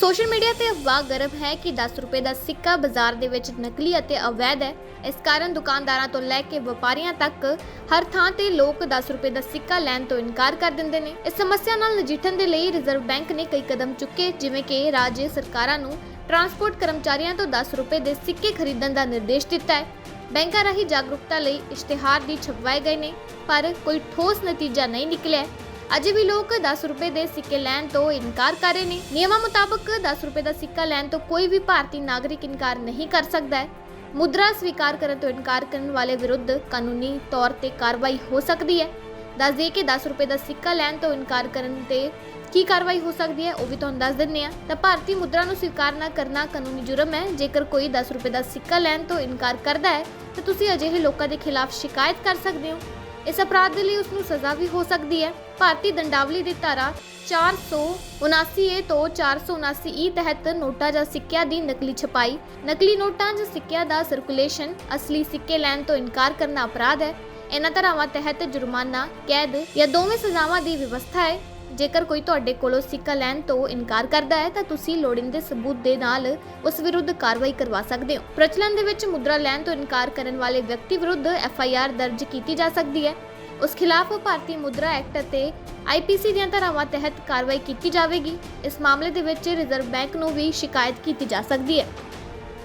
Social media ਤੇ ਅਫਵਾਹ ਗਰਭ ਹੈ ਕਿ 10 ਰੁਪਏ ਦਾ ਸਿੱਕਾ ਬਾਜ਼ਾਰ ਦੇ ਵਿੱਚ ਨਕਲੀ ਅਤੇ ਅਵੈਧ ਹੈ। ਇਸ ਕਾਰਨ ਦੁਕਾਨਦਾਰਾਂ ਤੋਂ ਲੈ ਕੇ ਵਪਾਰੀਆਂ ਤੱਕ ਹਰ ਥਾਂ ਤੇ ਲੋਕ 10 ਰੁਪਏ ਦਾ ਸਿੱਕਾ ਲੈਣ ਤੋਂ ਇਨਕਾਰ ਕਰ ਦਿੰਦੇ ਨੇ। ਇਸ ਸਮੱਸਿਆ ਨਾਲ ਨਜਿੱਠਣ ਦੇ ਲਈ ਰਿਜ਼ਰਵ ਬੈਂਕ ਨੇ ਕਈ ਕਦਮ ਚੁੱਕੇ, ਜਿਵੇਂ ਕਿ ਰਾਜ ਸਰਕਾਰਾਂ ਨੂੰ ਟਰਾਂਸਪੋਰਟ ਕਰਮਚਾਰੀਆਂ ਤੋਂ 10 ਰੁਪਏ ਦੇ ਸਿੱਕੇ ਖਰੀਦਣ ਦਾ ਨਿਰਦੇਸ਼ ਦਿੱਤਾ ਹੈ। ਬੈਂਕਾਂ ਰਾਹੀਂ ਜਾਗਰੂਕਤਾ ਲਈ ਇਸ਼ਤਿਹਾਰ ਵੀ ਛਪਵਾਏ ਗਏ ਨੇ, ਪਰ ਕੋਈ ਠੋਸ ਨਤੀਜਾ ਨਹੀਂ ਨਿਕਲਿਆ। ਅਜੇ ਵੀ ਲੋਕ 10 ਰੁਪਏ ਦੇ ਸਿੱਕੇ ਲੈਣ ਤੋਂ ਇਨਕਾਰ ਕਰ ਰਹੇ ਨੇ। ਨਿਯਮਾਂ ਮੁਤਾਬਕ 10 ਰੁਪਏ ਦਾ ਸਿੱਕਾ ਲੈਣ ਤੋਂ ਕੋਈ ਵੀ ਭਾਰਤੀ ਨਾਗਰਿਕ ਇਨਕਾਰ ਨਹੀਂ ਕਰ ਸਕਦਾ ਹੈ। ਮੁਦਰਾ ਸਵੀਕਾਰ ਕਰਨ ਤੋਂ ਇਨਕਾਰ ਕਰਨ ਵਾਲੇ ਵਿਰੁੱਧ ਕਾਨੂੰਨੀ ਤੌਰ ਤੇ ਕਾਰਵਾਈ ਹੋ ਸਕਦੀ ਹੈ। ਦੱਸ ਦਈਏ ਕਿ 10 ਰੁਪਏ ਦਾ ਸਿੱਕਾ ਲੈਣ ਤੋਂ ਇਨਕਾਰ ਕਰਨ ਤੇ ਕੀ ਕਾਰਵਾਈ ਹੋ ਸਕਦੀ ਹੈ, ਉਹ ਵੀ ਤੁਹਾਨੂੰ ਦੱਸ ਦਿੰਨੇ ਆ ਤਾਂ ਭਾਰਤੀ ਮੁਦਰਾ ਨੂੰ ਸਵੀਕਾਰ ਨਾ ਕਰਨਾ ਕਾਨੂੰਨੀ ਜੁਰਮ ਹੈ। ਜੇਕਰ ਕੋਈ 10 ਰੁਪਏ ਦਾ ਸਿੱਕਾ ਲੈਣ ਤੋਂ ਇਨਕਾਰ ਕਰਦਾ ਹੈ, ਤਾਂ ਤੁਸੀਂ ਅਜਿਹੇ ਲੋਕਾਂ ਦੇ ਖਿਲਾਫ ਸ਼ਿਕਾਇਤ ਕਰ ਸਕਦੇ ਹੋ। ਇਸ ਅਪਰਾਧ ਦੇ ਲਈ ਉਸ ਨੂੰ ਸਜ਼ਾ ਵੀ ਹੋ ਸਕਦੀ ਹੈ। ਭਾਰਤੀ ਦੰਡਾਵਲੀ ਦੀ ਧਾਰਾ 479 ਏ ਤੋਂ 479 ਈ ਤਹਿਤ ਨੋਟਾਂ ਜਾਂ ਸਿੱਕਿਆਂ ਦੀ ਨਕਲੀ ਛਪਾਈ, ਨਕਲੀ ਨੋਟਾਂ ਜਾਂ ਸਿੱਕਿਆਂ ਦਾ ਸਰਕੂਲੇਸ਼ਨ ਅਸਲੀ ਸਿੱਕੇ ਲੈਣ ਤੋਂ ਇਨਕਾਰ ਕਰਨਾ ਅਪਰਾਧ ਹੈ। ਇਹਨਾਂ ਧਾਰਾਵਾਂ ਤਹਿਤ ਜੁਰਮਾਨਾ, ਕੈਦ ਜਾਂ ਦੋਵੇਂ ਸਜ਼ਾਵਾਂ ਦੀ ਵਿਵਸਥਾ ਹੈ। ਜੇਕਰ ਕੋਈ ਤੁਹਾਡੇ ਕੋਲੋਂ ਸਿੱਕਾ ਲੈਣ ਤੋਂ ਇਨਕਾਰ ਕਰਦਾ ਹੈ, ਤਾਂ ਤੁਸੀਂ ਲੋੜੀਂਦੇ ਸਬੂਤ ਦੇ ਨਾਲ ਉਸ ਵਿਰੁੱਧ ਕਾਰਵਾਈ ਕਰਵਾ ਸਕਦੇ ਹੋ। ਪ੍ਰਚਲਨ ਦੇ ਵਿੱਚ ਮੁਦਰਾ ਲੈਣ ਤੋਂ ਇਨਕਾਰ ਕਰਨ ਵਾਲੇ ਵਿਅਕਤੀ ਵਿਰੁੱਧ ਐਫ ਆਈ ਆਰ ਦਰਜ ਕੀਤੀ ਜਾ ਸਕਦੀ ਹੈ। ਉਸ ਖਿਲਾਫ ਭਾਰਤੀ ਮੁਦਰਾ ਐਕਟ ਅਤੇ ਆਈਪੀਸੀ ਦੀਆਂ ਧਾਰਾਵਾਂ ਤਹਿਤ ਕਾਰਵਾਈ ਕੀਤੀ ਜਾਵੇਗੀ। ਇਸ ਮਾਮਲੇ ਦੇ ਵਿੱਚ ਰਿਜ਼ਰਵ ਬੈਂਕ ਨੂੰ ਵੀ ਸ਼ਿਕਾਇਤ ਕੀਤੀ ਜਾ ਸਕਦੀ ਹੈ।